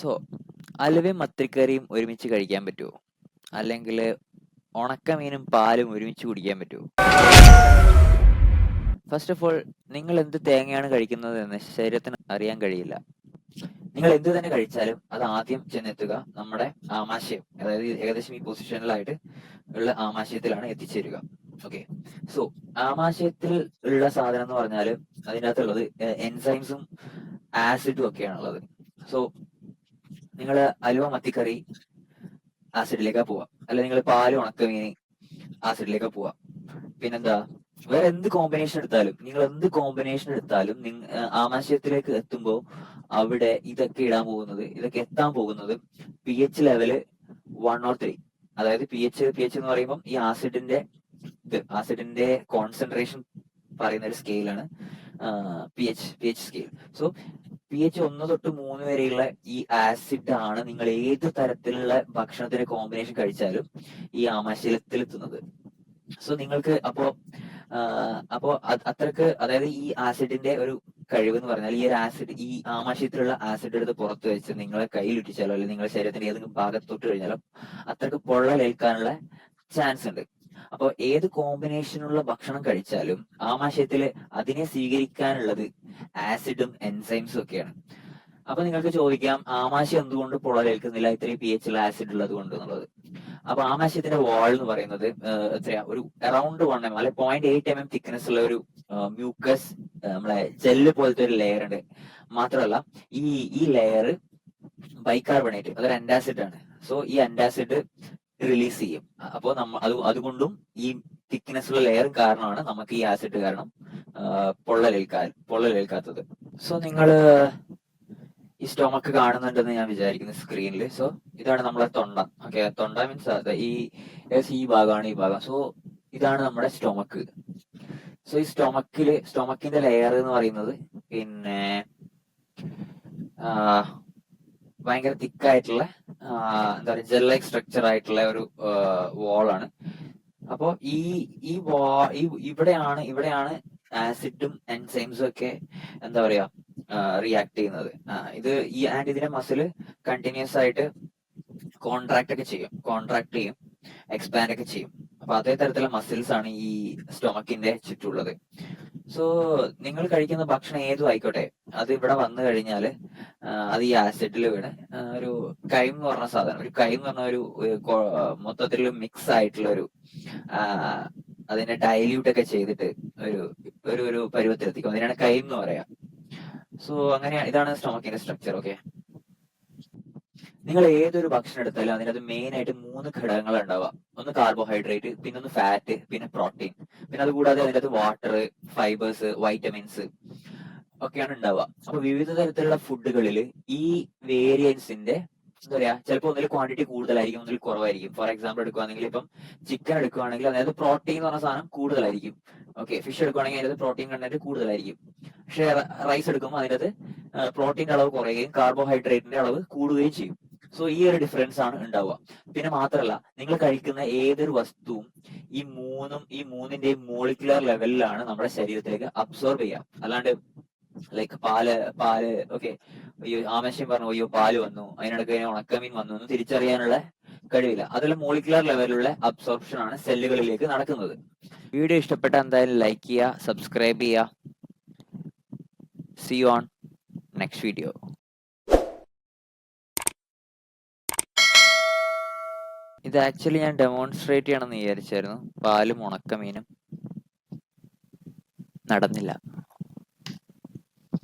So അലുവയും മത്തിക്കറിയും ഒരുമിച്ച് കഴിക്കാൻ പറ്റുമോ അല്ലെങ്കിൽ ഉണക്കമീനും പാലും ഒരുമിച്ച് കുടിക്കാൻ പറ്റുമോ ഫസ്റ്റ് ഓഫ് ഓൾ നിങ്ങൾ എന്ത് തേങ്ങയാണ് കഴിക്കുന്നത് എന്ന് ശരീരത്തിന് അറിയാൻ കഴിയില്ല. നിങ്ങൾ എന്ത് തന്നെ കഴിച്ചാലും അത് ആദ്യം ചെന്നെത്തുക നമ്മുടെ ആമാശയം അതായത് ഏകദേശം ഈ പൊസിഷനിലായിട്ട് ഉള്ള ആമാശയത്തിലാണ് എത്തിച്ചേരുക. ഓക്കെ സോ ആമാശയത്തിൽ ഉള്ള സാധനം എന്ന് പറഞ്ഞാൽ അതിന്റെ അകത്തുള്ളത് എൻസൈംസും ആസിഡും ഒക്കെയാണുള്ളത്. സോ നിങ്ങൾ അലുവ മത്തിക്കറി ആസിഡിലേക്കാ പോവാ. അല്ല നിങ്ങൾ പാൽ ഉണക്കമീൻ ആസിഡിലേക്കാ പോവാ. പിന്നെന്താ? വേറെ എന്ത് കോമ്പിനേഷൻ എടുത്താലും നിങ്ങൾ എന്ത് കോമ്പിനേഷൻ എടുത്താലും നിങ്ങ ആമാശയത്തിലേക്ക് എത്തുമ്പോൾ അവിടെ ഇതൊക്കെ ഇടാൻ പോകുന്നത് ഇതൊക്കെ എത്താൻ പോകുന്നത് P H level one or three അതായത് പി എച്ച് പി എച്ച് എന്ന് പറയുമ്പോൾ ഈ ആസിഡിന്റെ ഇത് ആസിഡിന്റെ കോൺസെൻട്രേഷൻ പറയുന്ന ഒരു സ്കെയിലാണ് P H P H scale so P H ഒന്ന് തൊട്ട് മൂന്ന് വരെയുള്ള ഈ ആസിഡ് ആണ് നിങ്ങൾ ഏത് തരത്തിലുള്ള ഭക്ഷണത്തിന്റെ കോമ്പിനേഷൻ കഴിച്ചാലും ഈ ആമാശയത്തിലെത്തുന്നത് സോ നിങ്ങൾക്ക് അപ്പോ അപ്പോ അത്രയ്ക്ക് അതായത് ഈ ആസിഡിന്റെ ഒരു കഴിവ് എന്ന് പറഞ്ഞാൽ ഈ ഒരു ആസിഡ് ഈ ആമാശയത്തിലുള്ള ആസിഡ് എടുത്ത് പുറത്ത് വെച്ച് നിങ്ങളെ കയ്യിലിട്ടിച്ചാലോ അല്ലെങ്കിൽ നിങ്ങളുടെ ശരീരത്തിന്റെ ഏതെങ്കിലും ഭാഗത്ത് തൊട്ട് കഴിഞ്ഞാലോ അത്രയ്ക്ക് പൊള്ളലേൽക്കാനുള്ള ചാൻസ് ഉണ്ട്. അപ്പോൾ ഏത് കോമ്പിനേഷനുള്ള ഭക്ഷണം കഴിച്ചാലും ആമാശയത്തിൽ അതിനെ സ്വീകരിക്കാനുള്ളത് ആസിഡും എൻസൈംസും ഒക്കെയാണ്. അപ്പൊ നിങ്ങൾക്ക് ചോദിക്കാം ആമാശയം എന്തുകൊണ്ട് പൊളലേൽക്കുന്നില്ല ഇത്രയും പി ഉള്ള ആസിഡ് ഉള്ളത് കൊണ്ട് എന്നുള്ളത്. അപ്പൊ ആമാശയത്തിന്റെ വാൾ എന്ന് പറയുന്നത് എത്രയാ? ഒരു അറൌണ്ട് വൺ എം അല്ലെ point eight M M thickness ഉള്ള ഒരു മ്യൂക്കസ് നമ്മളെ ജെല്ല് പോലത്തെ ഒരു ലെയർ ഉണ്ട്. മാത്രമല്ല ഈ ഈ ലെയർ ബൈകാർബണേറ്റ് അതൊരു അൻഡാസിഡ് ആണ്. സോ ഈ അന്റാസിഡ് റിലീസ് ചെയ്യും. അപ്പോൾ നമ്മ അത് അതുകൊണ്ടും ഈ തിക്നെസ് ഉള്ള ലെയർ കാരണമാണ് നമുക്ക് ഈ ആസിഡ് കാരണം പൊള്ളലേൽക്കാ പൊള്ളലേൽക്കാത്തത്. സോ നിങ്ങൾ ഈ സ്റ്റോമക്ക് കാണുന്നുണ്ടെന്ന് ഞാൻ വിചാരിക്കുന്നു സ്ക്രീനിൽ സോ ഇതാണ് നമ്മളെ തൊണ്ട. ഓക്കെ തൊണ്ട മീൻസ് ഈ ഈ ഭാഗമാണ് ഈ ഭാഗം. സോ ഇതാണ് നമ്മുടെ സ്റ്റോമക്ക് സോ ഈ സ്റ്റൊമക്കിൽ സ്റ്റോമക്കിന്റെ ലെയർ എന്ന് പറയുന്നത് പിന്നെ ഭയങ്കര തിക്കായിട്ടുള്ള എന്താ പറയുക ജെൽ ലൈക്ക് സ്ട്രക്ചർ ആയിട്ടുള്ള ഒരു വാളാണ് അപ്പോ ഈ ഈ വാ ഈ ഇവിടെയാണ് ഇവിടെയാണ് ആസിഡും എൻസൈംസും ഒക്കെ എന്താ പറയാ റിയാക്ട് ചെയ്യുന്നത്. ഇത് ഈ ആൻഡ് ഇതിന്റെ മസിൽ കണ്ടിന്യൂസ് ആയിട്ട് കോൺട്രാക്ട് ഒക്കെ ചെയ്യും. കോൺട്രാക്ട് ചെയ്യും എക്സ്പാൻഡ് ഒക്കെ ചെയ്യും. അപ്പൊ അതേ തരത്തിലുള്ള മസിൽസ് ആണ് ഈ സ്റ്റൊമക്കിന്റെ ചുറ്റുള്ളത് സോ നിങ്ങൾ കഴിക്കുന്ന ഭക്ഷണം ഏതും ആയിക്കോട്ടെ. അത് ഇവിടെ വന്നു കഴിഞ്ഞാൽ അത് ഈ ആസിഡിൽ വീണ് ഒരു കൈം എന്ന് പറഞ്ഞ സാധനം ഒരു കൈം എന്ന് പറഞ്ഞ ഒരു മൊത്തത്തിൽ മിക്സ് ആയിട്ടുള്ള ഒരു അതിനെ ഡൈല്യൂട്ട് ഒക്കെ ചെയ്തിട്ട് ഒരു ഒരു ഒരു പരുവത്തിലെത്തിക്കും. അതിനാണ് കൈമെന്ന് എന്ന് പറയാം. സോ അങ്ങനെ ഇതാണ് സ്റ്റൊമക്കിന്റെ സ്ട്രക്ചർ ഓക്കെ നിങ്ങൾ ഏതൊരു ഭക്ഷണം എടുത്താലും അതിനകത്ത് മെയിൻ ആയിട്ട് മൂന്ന് ഘടകങ്ങൾ ഉണ്ടാവുക ഒന്ന് കാർബോഹൈഡ്രേറ്റ് പിന്നെ ഒന്ന് ഫാറ്റ് പിന്നെ പ്രോട്ടീൻ പിന്നെ അതുകൂടാതെ അതിനകത്ത് വാട്ടർ ഫൈബേഴ്സ് വൈറ്റമിൻസ് ഒക്കെയാണ് ഉണ്ടാവുക. അപ്പൊ വിവിധ തരത്തിലുള്ള ഫുഡുകളിൽ ഈ വേരിയൻസിന്റെ എന്താ പറയാ ചിലപ്പോൾ ഒന്നിൽ ക്വാണ്ടിറ്റി കൂടുതലായിരിക്കും ഒന്നിൽ കുറവായിരിക്കും. ഫോർ എക്സാമ്പിൾ എടുക്കുകയാണെങ്കിൽ ഇപ്പം ചിക്കൻ എടുക്കുകയാണെങ്കിൽ അതായത് പ്രോട്ടീൻ എന്ന് പറഞ്ഞ സാധനം കൂടുതലായിരിക്കും. ഓക്കെ ഫിഷ് എടുക്കുകയാണെങ്കിൽ അതിനകത്ത് പ്രോട്ടീൻ കണ്ടന്റ് കൂടുതലായിരിക്കും. പക്ഷേ റൈസ് എടുക്കുമ്പോൾ അതിനകത്ത് പ്രോട്ടീന്റെ അളവ് കുറയുകയും കാർബോഹൈഡ്രേറ്റിന്റെ അളവ് കൂടുകയും ചെയ്യും. സോ ഈ ഒരു ഡിഫറൻസ് ആണ് ഉണ്ടാവുക. പിന്നെ മാത്രമല്ല നിങ്ങൾ കഴിക്കുന്ന ഏതൊരു വസ്തുവും ഈ മൂന്നും ഈ മൂന്നിന്റെ മോളിക്കുലർ ലെവലിലാണ് നമ്മുടെ ശരീരത്തിലേക്ക് അബ്സോർബ് ചെയ്യുക. അല്ലാണ്ട് ലൈക്ക് പാൽ പാൽ ഓക്കെ അയ്യോ ആമേശം പറഞ്ഞു അയ്യോ പാൽ വന്നു അതിനിടയ്ക്ക് ഉണക്കമീൻ വന്നു എന്ന് തിരിച്ചറിയാനുള്ള കഴിവില്ല. അതെല്ലാം മോളിക്കുലർ ലെവലിലുള്ള അബ്സോർപ്ഷൻ ആണ് സെല്ലുകളിലേക്ക് നടക്കുന്നത്. വീഡിയോ ഇഷ്ടപ്പെട്ട എന്തായാലും ലൈക്ക് ചെയ്യുക സബ്സ്ക്രൈബ് ചെയ്യുക. സി ഓൺ നെക്സ്റ്റ് വീഡിയോ ഇത് ആക്ച്വലി ഞാൻ ഡെമോൺസ്ട്രേറ്റ് ചെയ്യണമെന്ന് വിചാരിച്ചായിരുന്നു. പാലും ഉണക്കമീനും. നടന്നില്ല.